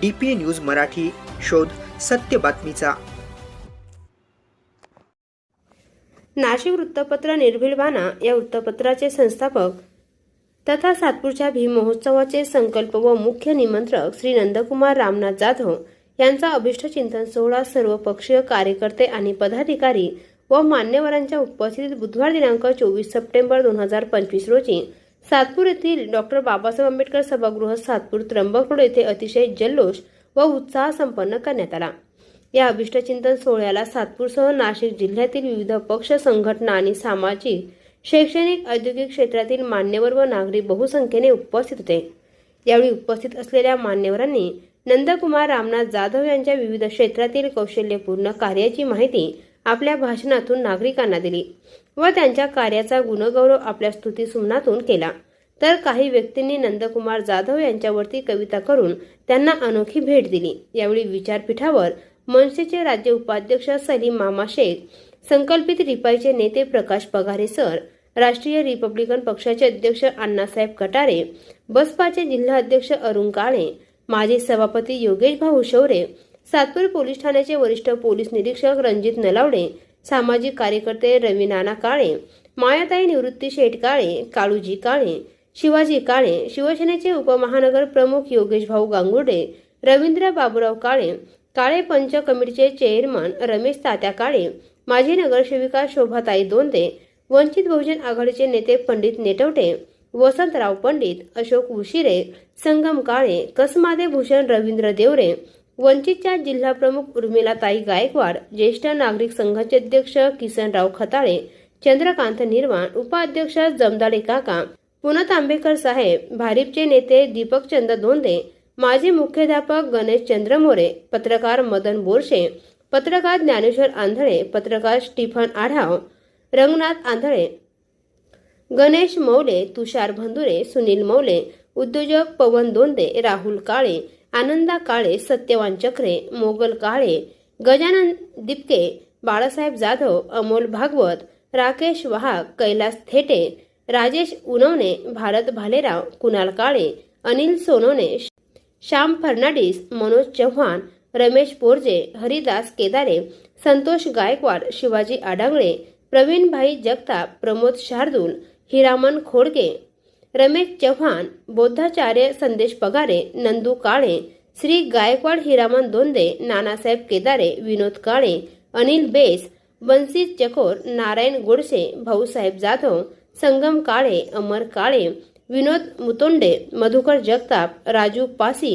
D P news Marathi शोध सत्य बातमीचा. नाशिक वृत्तपत्र निर्भीड बाणा या वृत्तपत्राचे संस्थापक तथा सातपूरच्या भीम महोत्सवाचे संकल्प व मुख्य निमंत्रक श्री नंदकुमार रामनाथ जाधव यांचा अभिष्ट चिंतन सोहळा सर्वपक्षीय कार्यकर्ते आणि पदाधिकारी व मान्यवरांच्या उपस्थितीत बुधवार दिनांक चोवीस सप्टेंबर दोन हजार पंचवीस रोजी सातपूर येथील डॉक्टर बाबासाहेब आंबेडकर सभागृह सातपूर त्र्यंबक रोड येथे अतिशय जल्लोष व उत्साह संपन्न करण्यात आला. या अभिष्टचिंतन सोहळ्याला सातपूरसह नाशिक जिल्ह्यातील विविध पक्ष संघटना आणि सामाजिक शैक्षणिक औद्योगिक क्षेत्रातील मान्यवर व नागरिक बहुसंख्येने उपस्थित होते. यावेळी उपस्थित असलेल्या मान्यवरांनी नंदकुमार रामनाथ जाधव यांच्या विविध क्षेत्रातील कौशल्यपूर्ण कार्याची माहिती आपल्या भाषणातून नागरिकांना दिली. व त्यांच्या कार्याचा गुणगौरव आपल्या स्तुतीसुमनातून केला. तर काही व्यक्तींनी नंदकुमार जाधव यांच्यावरती कविता करून त्यांना अनोखी भेट दिली. यावेळी विचारपीठावर मनसेचे राज्य उपाध्यक्ष सलीम मामा शेख संकल्पित रिपाईचे नेते प्रकाश पगारे सर राष्ट्रीय रिपब्लिकन पक्षाचे अध्यक्ष अण्णासाहेब कटारे बसपाचे जिल्हा अध्यक्ष अरुण काळे माजी सभापती योगेश भाऊ शौरे सातपूर पोलीस ठाण्याचे वरिष्ठ पोलीस निरीक्षक रणजित नलावडे सामाजिक कार्यकर्ते रवी नाना काळे मायाताई निवृत्ती शेठ काळे काळूजी काळे शिवाजी काळे शिवसेनेचे उपमहानगर प्रमुख योगेश भाऊ गांगुडे रवींद्र बाबूराव काळे काळे पंच कमिटीचे चेअरमन रमेश तात्या काळे माजी नगरसेविका शोभाताई दोंदे वंचित बहुजन आघाडीचे नेते पंडित नेटवटे वसंतराव पंडित अशोक उशिरे संगम काळे कसमादे भूषण रवींद्र देवरे वंचितच्या जिल्हाप्रमुख उर्मिलाताई गायकवाड ज्येष्ठ नागरिक संघाचे अध्यक्ष किसनराव खताळे चंद्रकांत निर्वाण उपाध्यक्ष जमदाडे काका पुनत आंबेकर साहेब भारिपचे नेते दीपक चंद धोंदे माजी मुख्याध्यापक गणेश चंद्र मोरे पत्रकार मदन बोरशे पत्रकार ज्ञानेश्वर आंधळे पत्रकार स्टीफन आढाव रंगनाथ आंधळे गणेश मौले तुषार भंदुरे सुनील मौले उद्योजक पवन दोंदे राहुल काळे आनंदा काळे सत्यवान चक्रे मोगल काळे गजानन दिपके बाळासाहेब जाधव अमोल भागवत राकेश वाहक कैलास थेटे राजेश उनवणे भारत भालेराव कुणाल काळे अनिल सोनवणे श्याम फर्नांडिस मनोज चव्हाण रमेश पोरजे हरिदास केदारे संतोष गायकवाड शिवाजी आडांगळे प्रवीणभाई जगताप प्रमोद शार्दूल हिरामन खोडके रमेश चव्हाण बौद्धाचार्य संदेश पगारे नंदू काळे श्री गायकवाड हिरामन दोंदे नानासाहेब केदारे विनोद काळे अनिल बेस बन्सी चकोर नारायण गोडसे भाऊसाहेब जाधव संगम काळे अमर काळे विनोद मुतोंडे मधुकर जगताप राजू पासी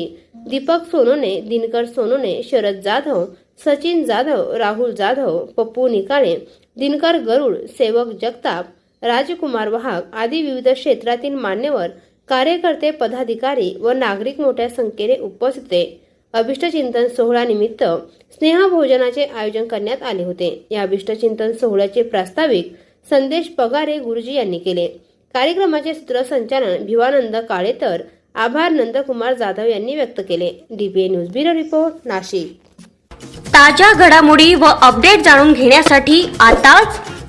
दीपक सोनोने दिनकर सोनोने शरद जाधव सचिन जाधव राहुल जाधव पप्पू निकाळे दिनकर गरुड सेवक जगताप राजकुमार वाहक आदी विविध क्षेत्रातील मान्यवर कार्यकर्ते पदाधिकारी व नागरिक मोठ्या संख्येने उपस्थित होते. अभिष्टचिंतन सोहळा निमित्त स्नेहभोजनाचे आयोजन करण्यात आले होते. या अभिष्टचिंतन सोहळ्याचे प्रास्ताविक संदेश पगारे गुरुजी यांनी केले. कार्यक्रमाचे सूत्रसंचालन भिवानंद काळे तर आभार नंदकुमार जाधव यांनी व्यक्त केले. DBA news bureau report Nashik. ताज्या घडामोडी व अपडेट जाणून घेण्यासाठी आताच